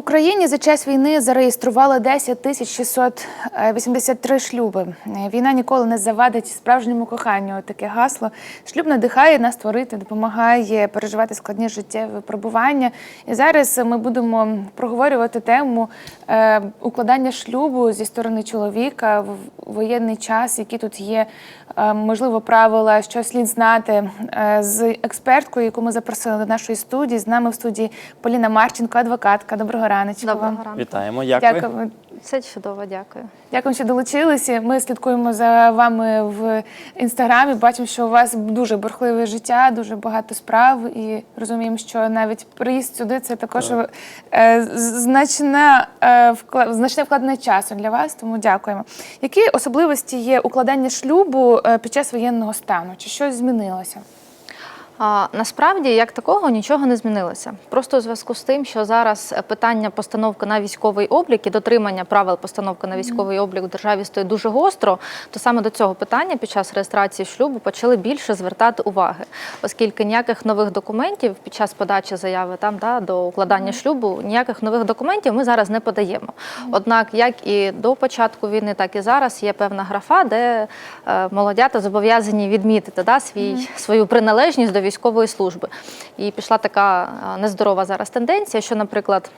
Україні за час війни зареєстрували 10 тисяч 683 шлюби. Е, Війна ніколи не завадить справжньому коханню. Таке гасло. Шлюб надихає нас творити, допомагає переживати складні життєві випробування. І зараз ми будемо проговорювати тему е, укладання шлюбу зі сторони чоловіка в воєнний час, які тут є можливо правила, що слід знати е, з експерткою, яку ми запросили до нашої студії. З нами в студії Поліна Марченко, адвокатка. Доброго раночку Доброго ранку. Вітаємо, як ви? Дякую. Все чудово, дякую. Дякую, що долучилися. Ми слідкуємо за вами в інстаграмі. Бачимо, що у вас дуже бурхливе життя, дуже багато справ, і розуміємо, що навіть приїзд сюди це також е, значне, е, значне вкладення часу для вас. Тому дякуємо. Які особливості є укладання шлюбу е, під час воєнного стану? Чи щось змінилося? А, насправді, як такого, нічого не змінилося. Просто у зв'язку з тим, що зараз питання постановки на військовий облік і дотримання правил постановки на військовий облік в державі стоїть дуже гостро, то саме до цього питання під час реєстрації шлюбу почали більше звертати уваги, оскільки ніяких нових документів під час подачі заяви там да, до укладання шлюбу, ніяких нових документів ми зараз не подаємо. Однак, як і до початку війни, так і зараз є певна графа, де е, молодята зобов'язані відмітити да, свій, свою приналежність до військової служби. І пішла така нездорова зараз тенденція, що, наприклад,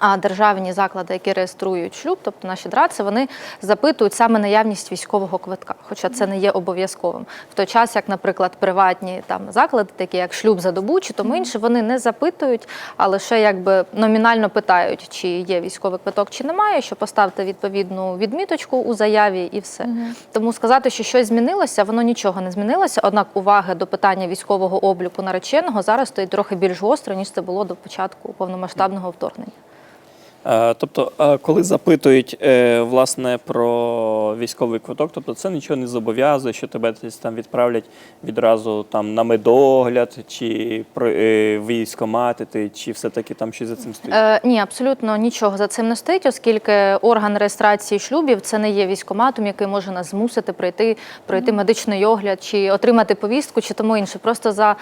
а державні заклади, які реєструють шлюб, тобто наші драци, вони запитують саме наявність військового квитка, хоча це не є обов'язковим. В той час, як, наприклад, приватні там заклади, такі як шлюб за добу чи тому інше, вони не запитують, а лише якби номінально питають, чи є військовий квиток, чи немає, що поставити відповідну відміточку у заяві і все. Тому сказати, що щось змінилося, воно нічого не змінилося. Однак уваги до питання військового обліку нареченого зараз стоїть трохи більш гостро, ніж це було до початку повномасштабного вторгнення. Е, Тобто, е, коли запитують е, власне про військовий квиток, тобто це нічого не зобов'язує, що тебе десь там відправлять відразу там на медогляд, чи військомати, чи все-таки там щось за цим стоїть. Е, ні, абсолютно нічого за цим не стоїть, оскільки орган реєстрації шлюбів це не є військоматом, який може нас змусити пройти, пройти медичний огляд чи отримати повістку, чи тому інше. Просто за,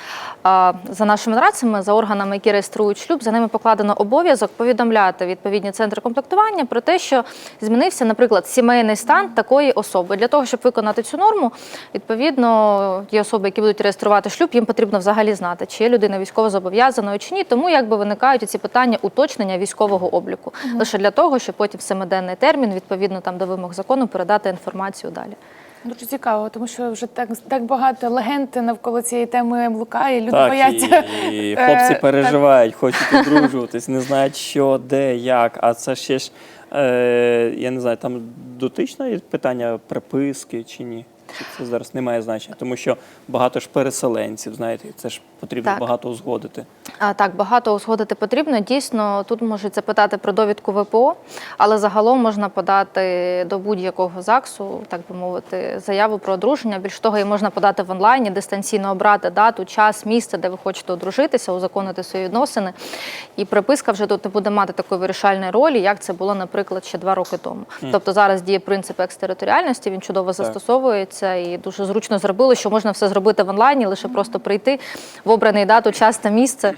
за нашими рацями, за органами, які реєструють шлюб, за ними покладено обов'язок повідомляти відповідні центри комплектування про те, що змінився, наприклад, сімейний стан такої особи. Для того, щоб виконати цю норму, відповідно, ті особи, які будуть реєструвати шлюб, їм потрібно взагалі знати, чи є людина військово зобов'язаною чи ні. Тому якби виникають ці питання уточнення військового обліку лише для того, щоб потім в семиденний термін, відповідно там до вимог закону, передати інформацію далі. Дуже цікаво, тому що вже так, так багато легенд навколо цієї теми блукає. Люди Так, бояться. і, і Е, хлопці так. переживають, хочуть одружуватись, не знають, що, де, як. А це ще ж, е, я не знаю, там дотично є питання приписки чи ні. Чи це зараз не має значення, тому що багато ж переселенців, знаєте, це ж потрібно Так. багато узгодити. Так, багато узгодити потрібно. Дійсно, тут можуть запитати про довідку ВПО, але загалом можна подати до будь-якого ЗАГСу, так би мовити, заяву про одруження. Більш того, її можна подати в онлайні, дистанційно обрати дату, час, місце, де ви хочете одружитися, узаконити свої відносини. І приписка вже тут не буде мати такої вирішальної ролі, як це було, наприклад, ще два роки тому. Тобто зараз діє принцип екстериторіальності, він чудово застосовується і дуже зручно зробили, що можна все зробити в онлайні, лише просто прийти в обраний дату, час та місце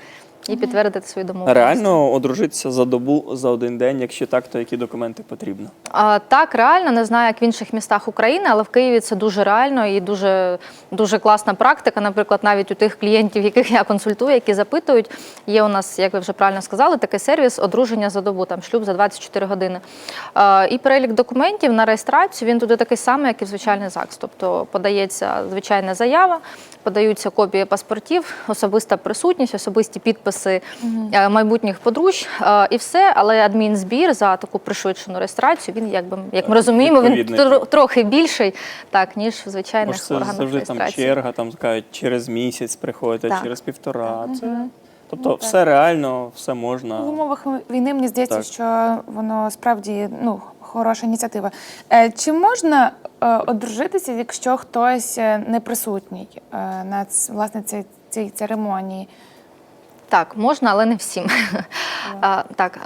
і підтвердити свою домовленість. Реально одружитися за добу за один день, якщо так, то які документи потрібно? А, так, реально, не знаю, як в інших містах України, але в Києві це дуже реально і дуже, дуже класна практика. Наприклад, навіть у тих клієнтів, яких я консультую, які запитують, є у нас, як ви вже правильно сказали, такий сервіс одруження за добу, там шлюб за 24 години. А, і перелік документів на реєстрацію він туди такий самий, як і в звичайний ЗАГС. Тобто подається звичайна заява, подаються копії паспортів, особиста присутність, особисті підписи е, майбутніх подружжя е, і все. Але адмінзбір за таку пришвидшену реєстрацію він, якби як ми розуміємо, він трохи більший, так ніж в звичайних Може, це органах завжди там черга, там кажуть, через місяць приходити, Так. через півтора. Це... Тобто все реально, все можна. В умовах війни мені здається, Так. що воно справді ну хороша ініціатива. Е, Чи можна е, одружитися, якщо хтось е, не присутній е, на власне цій, цій церемонії? Так, можна, але не всім. А, так,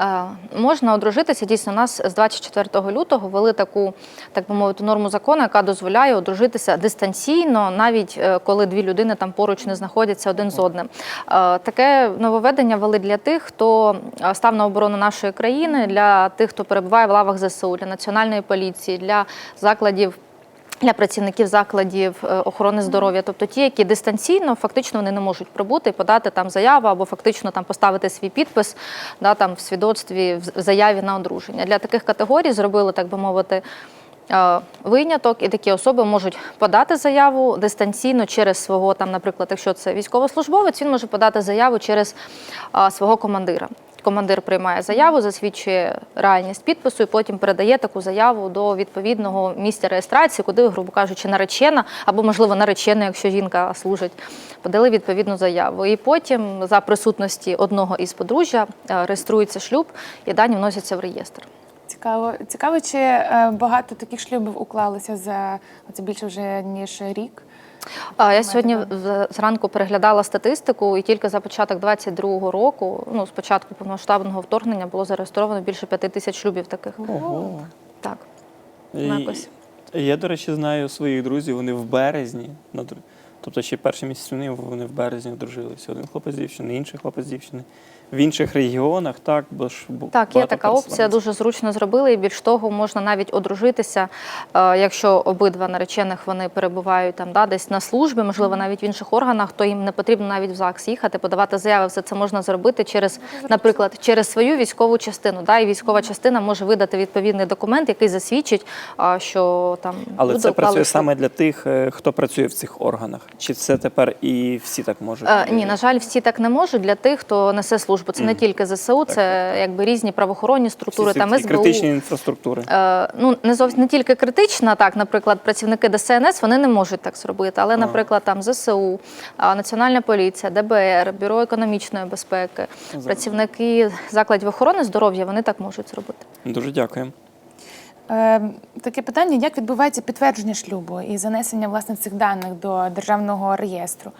можна одружитися. Дійсно, у нас з 24 лютого ввели таку, так би мовити, норму закону, яка дозволяє одружитися дистанційно, навіть е, коли дві людини там поруч не знаходяться один з одним. Таке нововведення ввели для тих, хто став на оборону нашої країни, для тих, хто перебуває в лавах ЗСУ, для національної поліції, для закладів. Для працівників закладів е, охорони здоров'я, тобто ті, які дистанційно фактично вони не можуть прибути і подати там заяву або фактично там поставити свій підпис да, там, в свідоцтві в заяві на одруження. Для таких категорій зробили, так би мовити, виняток, і такі особи можуть подати заяву дистанційно через свого, там, наприклад, якщо це військовослужбовець, він може подати заяву через е, свого командира. Командир приймає заяву, засвідчує реальність підпису і потім передає таку заяву до відповідного місця реєстрації, куди, грубо кажучи, наречена або, можливо, наречена, якщо жінка служить, подали відповідну заяву. І потім, за присутності одного із подружжя, е, реєструється шлюб і дані вносяться в реєстр. Цікаво, цікаво, чи е, багато таких шлюбів уклалося за це більше вже ніж рік. Я сьогодні зранку переглядала статистику, і тільки за початок 22-го року, ну, з початку повномасштабного вторгнення, було зареєстровано більше п'яти тисяч шлюбів таких. Ого. Так. Якось. Я, до речі, знаю своїх друзів, вони в березні, тобто ще перший місяць війни вони в березні одружилися. Один хлопець з дівчини, інший хлопець з дівчини. В інших регіонах, так, бо ж Так, є така опція, дуже зручно зробили. І більш того, можна навіть одружитися, е, якщо обидва наречених вони перебувають там, да, десь на службі, можливо, навіть в інших органах, то їм не потрібно навіть в ЗАГС їхати, подавати заяви. Все це можна зробити через, наприклад, через свою військову частину. Да, і військова частина може видати відповідний документ, який засвідчить, що там Але це уклали працює шлюб. саме для тих, е, хто працює в цих органах. Чи це тепер і всі так можуть? Е, Ні, на жаль, всі так не можуть для тих, хто несе службу. Це не тільки ЗСУ, це якби різні правоохоронні структури, там СБУ. критичні інфраструктури. Е, ну не зовсім не тільки критична, так, наприклад, працівники ДСНС вони не можуть так зробити, але, наприклад, там ЗСУ, Національна поліція, ДБР, Бюро економічної безпеки, працівники закладів охорони здоров'я вони так можуть зробити. Дуже дякуємо. Е, таке питання: як відбувається підтвердження шлюбу і занесення власне цих даних до державного реєстру?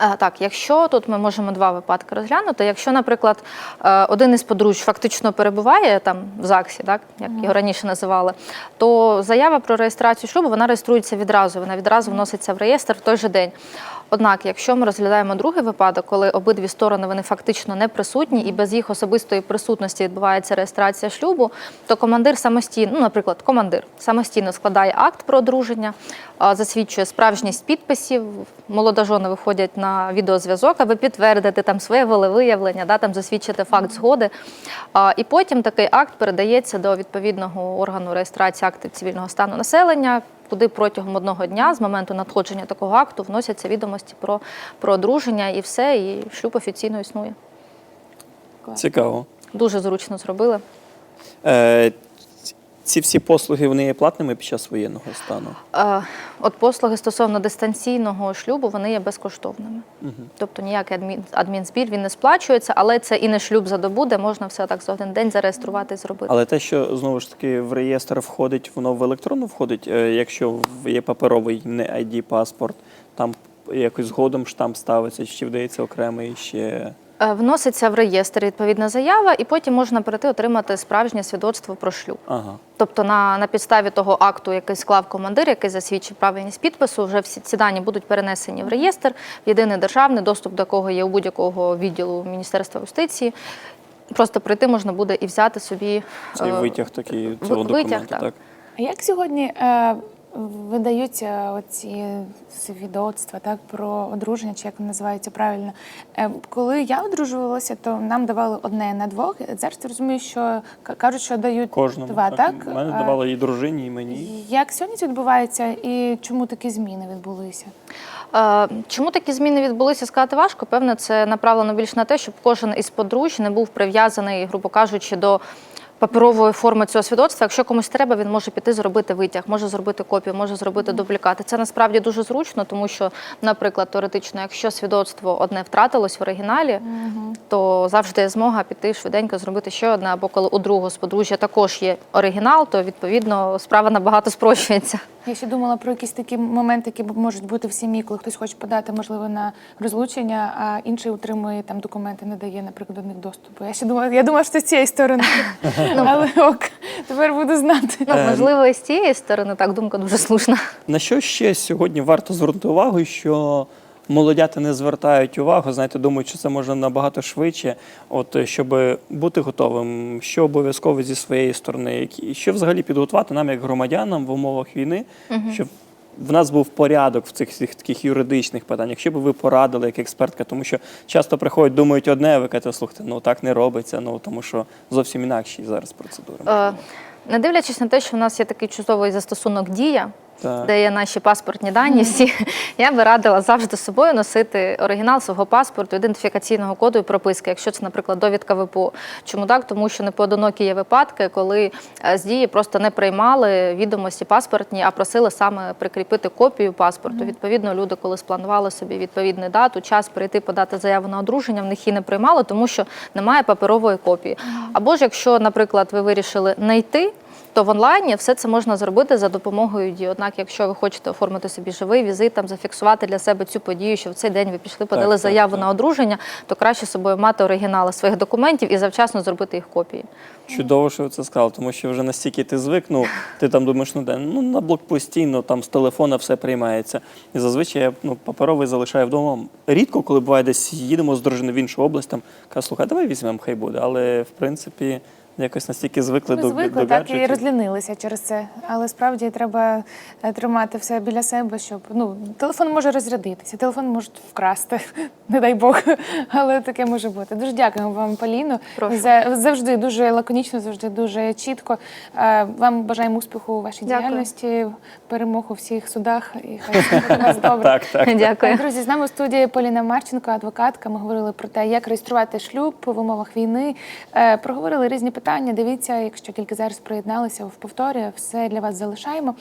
Е, Так, якщо тут ми можемо два випадки розглянути. Якщо, наприклад, е, один із подружжя фактично перебуває там в ЗАГСі, так як його раніше називали, то заява про реєстрацію шлюбу вона реєструється відразу, вона відразу вноситься в реєстр в той же день. Однак, якщо ми розглядаємо другий випадок, коли обидві сторони вони фактично не присутні і без їх особистої присутності відбувається реєстрація шлюбу, то командир самостійно, ну, наприклад, командир самостійно складає акт про одруження, засвідчує справжність підписів. Молодожони виходять на відеозв'язок, аби підтвердити там своє волевиявлення, да, там засвідчити факт згоди. І потім такий акт передається до відповідного органу реєстрації актів цивільного стану населення, куди протягом одного дня з моменту надходження такого акту вносяться відомості про, про одруження і все, і шлюб офіційно існує. Цікаво. Дуже зручно зробили. Е, ці всі послуги вони є платними під час воєнного стану. От послуги стосовно дистанційного шлюбу вони є безкоштовними. Тобто ніякий адмін, адмінзбір він не сплачується, але це і не шлюб за добу, де можна все так за один день зареєструвати і зробити. Але те, що знову ж таки в реєстр входить, воно в електронну входить. Е, Якщо є паперовий не ID паспорт, там якось згодом штамп ставиться, чи вдається окремий ще. Е, Вноситься в реєстр відповідна заява, і потім можна прийти отримати справжнє свідоцтво про шлюб. Ага. Тобто на, на підставі того акту, який склав командир, який засвідчив правильність підпису, вже всі ці дані будуть перенесені в реєстр, в єдиний державний, доступ до якого є у будь-якого відділу Міністерства юстиції. Просто прийти можна буде і взяти собі Цей е, витяг такий цього витяг, документу. так. так. А як сьогодні е, видаються оці свідоцтва так, про одруження, чи як вони називаються правильно? Е, коли я одружувалася, то нам давали одне на двох. Зараз я розумію, що кажуть, що дають Кожному. два, так? Мене Е, давало і дружині, і мені. Як сьогодні це відбувається і чому такі зміни відбулися? Е, Чому такі зміни відбулися, сказати важко. Певне, це направлено більш на те, щоб кожен із подружжя не був прив'язаний, грубо кажучи, до паперової форми цього свідоцтва. Якщо комусь треба, він може піти зробити витяг, може зробити копію, може зробити дублікати. Це насправді дуже зручно, тому що, наприклад, теоретично, якщо свідоцтво одне втратилось в оригіналі, то завжди є змога піти швиденько зробити ще одне. Або коли у другого з подружжя також є оригінал, то відповідно справа набагато спрощується. Я ще думала про якісь такі моменти, які б- можуть бути в сім'ї, коли хтось хоче подати, можливо, на розлучення, а інший утримує там документи, не дає, наприклад, до них доступу. Я ще думала, я думала, що це з цієї сторони. Але ок, тепер буду знати. Ну, можливо, і з цієї сторони так думка дуже слушна. На що ще сьогодні варто звернути увагу, що молодята не звертають увагу, знаєте, думають, що це можна набагато швидше, от е, щоб бути готовим, що обов'язково зі своєї сторони, що взагалі підготувати нам як громадянам в умовах війни, щоб в нас був порядок в цих всіх таких юридичних питаннях. Що би ви порадили як експертка, тому що часто приходять, думають одне, а ви кажете, слухайте, ну так не робиться, ну тому що зовсім інакші зараз процедури. Е, Не дивлячись на те, що в нас є такий чудовий застосунок дія, Так. де є наші паспортні дані, всі я би радила завжди з собою носити оригінал свого паспорту, ідентифікаційного коду і прописки, якщо це, наприклад, довідка ВПО. Чому так? Тому що непоодинокі є випадки, коли е, з дії просто не приймали відомості паспортні, а просили саме прикріпити копію паспорту. Відповідно, люди, коли спланували собі відповідну дату, час прийти подати заяву на одруження, в них її не приймали, тому що немає паперової копії. Або ж якщо, наприклад, ви вирішили не йти. То в онлайні все це можна зробити за допомогою дії. Однак, якщо ви хочете оформити собі живий візит, там зафіксувати для себе цю подію, що в цей день ви пішли, подали так, заяву так. на одруження, то краще з собою мати оригінали своїх документів і завчасно зробити їх копії. Чудово, що ви це сказали, тому що вже настільки ти звикнув, ти там думаєш, ну де ну на блокпості, ну там з телефона все приймається. І зазвичай я ну, паперовий залишаю вдома. Рідко, коли буває десь їдемо з дружиною в іншу область, там кажу, слухай, давай візьмемо, хай буде. Але в принципі якось настільки звикли Ми до, звикли, до так і розлінилися через це. Але справді треба е, тримати все біля себе, щоб ну телефон може розрядитися, телефон можуть вкрасти, не дай Бог. Але таке може бути. Дуже дякуємо вам, Поліно. Прошу. За завжди дуже лаконічно, завжди дуже чітко. Е, Вам бажаємо успіху у вашій Дякую. діяльності, перемог у всіх судах. І хай у вас добре. Так, так. Дякую. Друзі, з нами в студії Поліна Марченко, адвокатка. Ми говорили про те, як реєструвати шлюб в умовах війни. Е, Проговорили різні питання. Дивіться, якщо тільки зараз приєдналися в повторі, все для вас залишаємо.